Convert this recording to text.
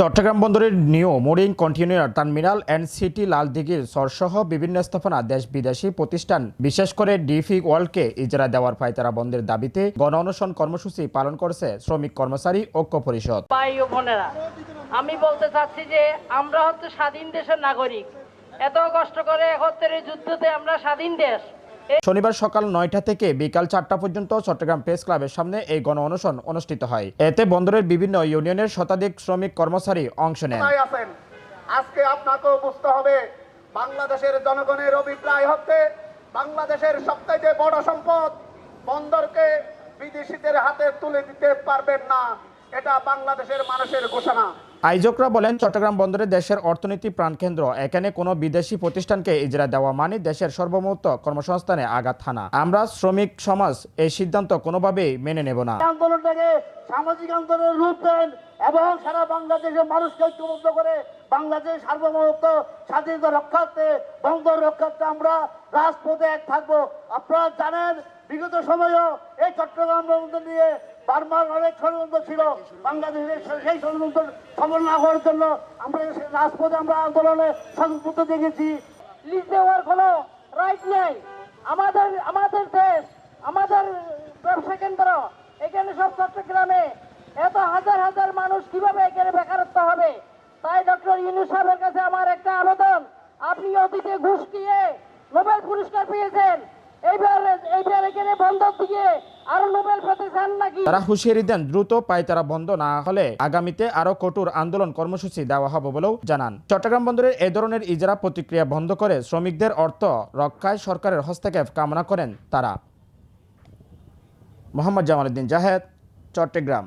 চট্টগ্রাম বন্দরের new mooring container terminal and city লালদিঘির সরসহ বিভিন্ন স্থাপনা দেশ বিদেশি প্রতিষ্ঠান, বিশেষ করে ডিফি ওয়ার্ল্ডকে ইজারা দেওয়ার পায়তারা বন্ধের দাবিতে গণ অনশন কর্মসূচি পালন করছে শ্রমিক কর্মচারী ঐক্য পরিষদ। আমি বলতে চাচ্ছি যে আমরা হচ্ছে স্বাধীন দেশের নাগরিক। এত কষ্ট করে একত্রের যুদ্ধতে আমরা স্বাধীন দেশ। শনিবার সকাল নয়টা থেকে বিকাল চারটা পর্যন্ত চট্টগ্রাম প্রেস ক্লাবের সামনে এই গণ অনশন অনুষ্ঠিত হয়। এতে বন্দরের বিভিন্ন ইউনিয়নের শতাধিক শ্রমিক কর্মচারী অংশ নেন। আজকে আপনাকেও বুঝতে হবে, বাংলাদেশের জনগণের অভিপ্রায় হচ্ছে, বাংলাদেশের সবচাইতে বড় সম্পদ বন্দরকে বিদেশিদের হাতে তুলে দিতে পারবেন না। এটা বাংলাদেশের মানুষের ঘোষণা। আয়োজকরা বলেন চট্টগ্রাম বন্দরে দেশের অর্থনীতি প্রাণকেন্দ্র এখানে কোনো বিদেশি প্রতিষ্ঠানকে ইজরা দেওয়া মানে দেশের সর্বমুক্ত কর্মসংস্থানে আঘাত হানা। আমরা শ্রমিক সমাজ এই সিদ্ধান্ত কোনোভাবেই মেনে নেব না। আন্দোলনটাকে সামাজিক আন্দোলনের রূপ দেন এবং সারা বাংলাদেশের মানুষকে ঐক্যবদ্ধ করে বাংলাদেশ সার্বভৌমত্ব স্বাধীনতা রক্ষার্থে বন্দর রক্ষার্থে আমরা রাজপথে এক থাকব। আপনারা জানেন বিগত সময়েও এই চট্টগ্রাম বন্দর নিয়ে বারবার অনেক ষড়যন্ত্র ছিল। বাংলাদেশের সেই ষড়যন্ত্র সফল না হওয়ার জন্য আমরা রাজপথে আমরা আন্দোলনে সংযুক্ত দেখেছি। লিজ দেওয়ার কোনো রাইট নেই। আমাদের আমাদের দেশ, আমাদের ব্যবসা কেন্দ্র, এখানে সব চট্টগ্রামে এত হাজার হাজার মানুষ কীভাবে এখানে বেকারত্ব হবে? তাই ডক্টর ইউনুস সাহেবের কাছে আমার একটা আবেদন। আপনি অতীতে ঘুষ দিয়ে নোবেল পুরস্কার পেয়েছেন। এইবার এইবার এখানে বন্ধ দিয়ে তারা হুঁশিয়ারি দেন, দ্রুত পায়তারা বন্ধ না হলে আগামীতে আরও কঠোর আন্দোলন কর্মসূচি দেওয়া হবে বলেও জানান। চট্টগ্রাম বন্দরের এ ধরনের ইজারা প্রতিক্রিয়া বন্ধ করে শ্রমিকদের অর্থ রক্ষায় সরকারের হস্তক্ষেপ কামনা করেন তারা। মোহাম্মদ জামালউদ্দিন জাহেদ, চট্টগ্রাম।